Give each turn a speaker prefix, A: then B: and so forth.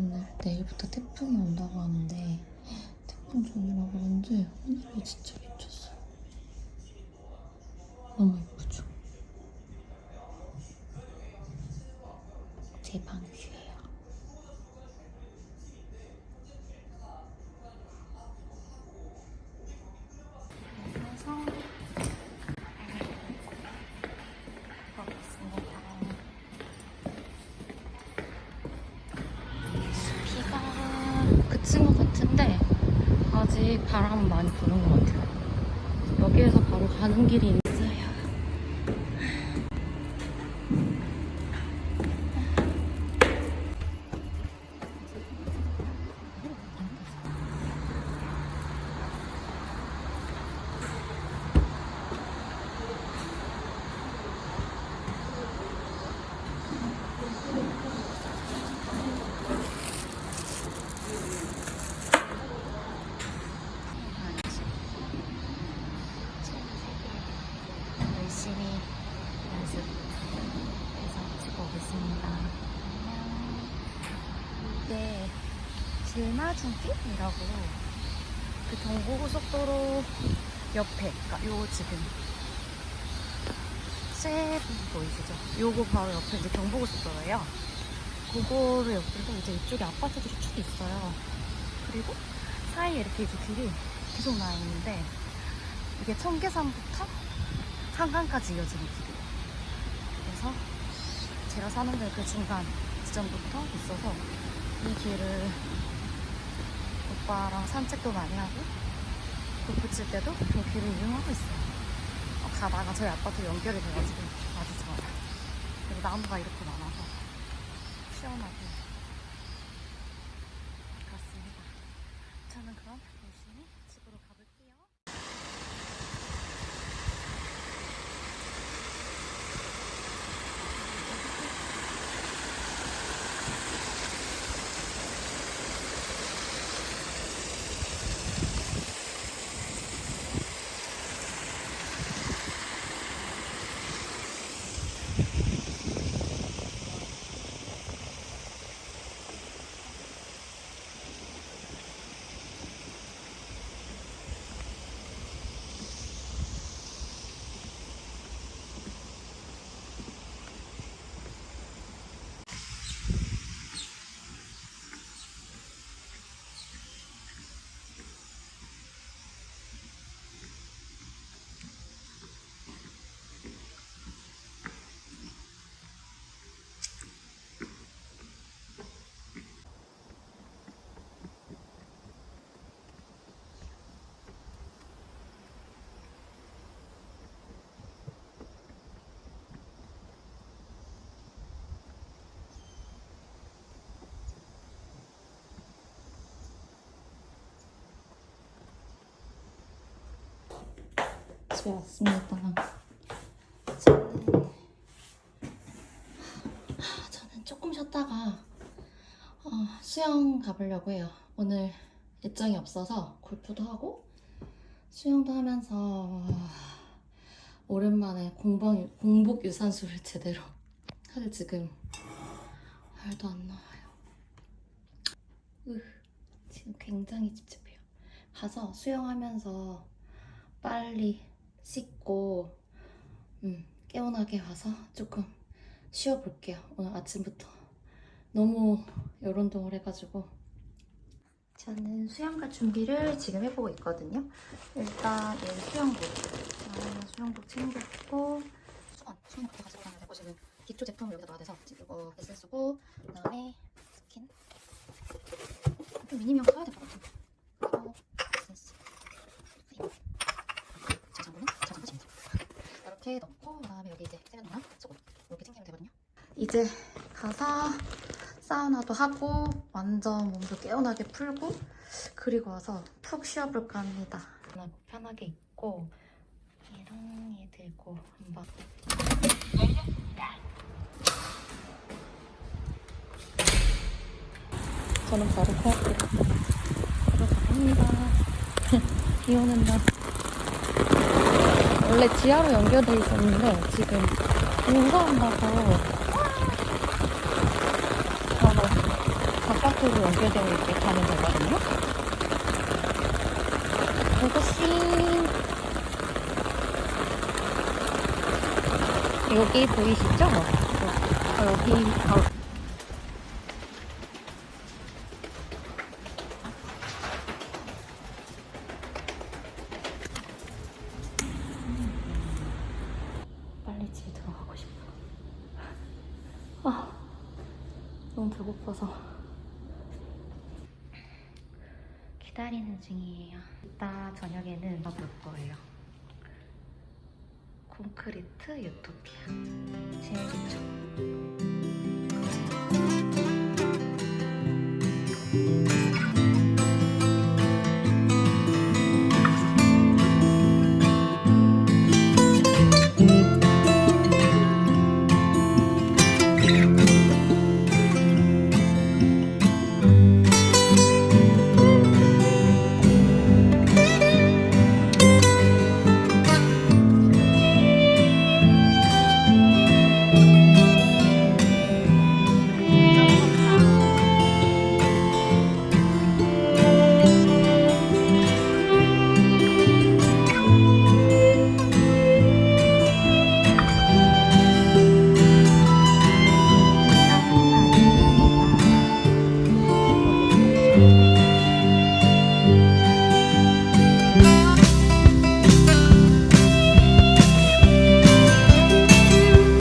A: 오늘 내일부터 태풍이 온다고 하는데 태풍 종이라 그런지 하늘이 진짜 미쳤어 너무 예쁘죠? 제 방수예요. 바람 많이 부는 것 같아요. 여기에서 바로 가는 길이 있어 길마중길이라고 그 경부고속도로 옆에, 그러니까 요 지금 세부 보이시죠? 요거 바로 옆에 이제 경부고속도로예요. 그거를 옆으로 이제 이쪽에 아파트들이 쭉 있어요. 그리고 사이에 이렇게 이제 길이 계속 나 있는데 이게 청계산부터 한강까지 이어지는 길이에요. 그래서 제가 사는 데그 중간 지점부터 있어서 이 길을 오빠랑 산책도 많이 하고 골프 칠 때도 그 길을 이용하고 있어요. 어, 가다가 저희 아파트 연결이 돼가지고 아주 좋아요. 그리고 나무가 이렇게 많아서 시원하게 그렇습니다. 저는 그럼 열심히 집으로 가볼게요. 집에 왔습니다. 저는, 저는 조금 쉬었다가 어, 수영 가보려고 해요. 오늘 일정이 없어서 골프도 하고 수영도 하면서 오랜만에 공방, 공복 유산소를 제대로 하게 지금 말도 안 나와요. 으, 지금 굉장히 찝찝해요. 가서 수영하면서 빨리 씻고 음, 개운하게 와서 조금 쉬어볼게요. 오늘 아침부터 너무 여론동을 해가지고 저는 수영 갈 준비를 지금 해보고 있거든요. 일단 얘 수영복 나는 수영복 챙겼고 수건 수영복 가지고 가면 되고 지금 기초 제품을 여기다 놔야 돼서 이거 에센스고 그다음에 스킨 좀 미니미엄 써야 될 것 같아요. 그리고 에센스 그리고 저장고는 저장고집니다. 이렇게 넣고 그다음에 여기 이제 세면이랑 소금 이렇게 챙기면 되거든요. 이제 가서 사우나도 하고 완전 몸도 개운하게 풀고 그리고 와서 푹 쉬어볼까 합니다. 편하게 입고 얘랑 얘 들고 한번 저는 바로 코앞으로 바로 가봅니다. 비 오는 날 원래 지하로 연결돼 있었는데 지금 공사 한다고 바로 바깥
B: 콘크리트로 연결되어 있게 가면 되거든요. 고고싱 여기 보이시죠? 어, 여기 바
A: 너무 배고파서. 기다리는 중이에요. 이따 저녁에는 먹을 거예요. 콘크리트 유토피아. 제일 좋죠.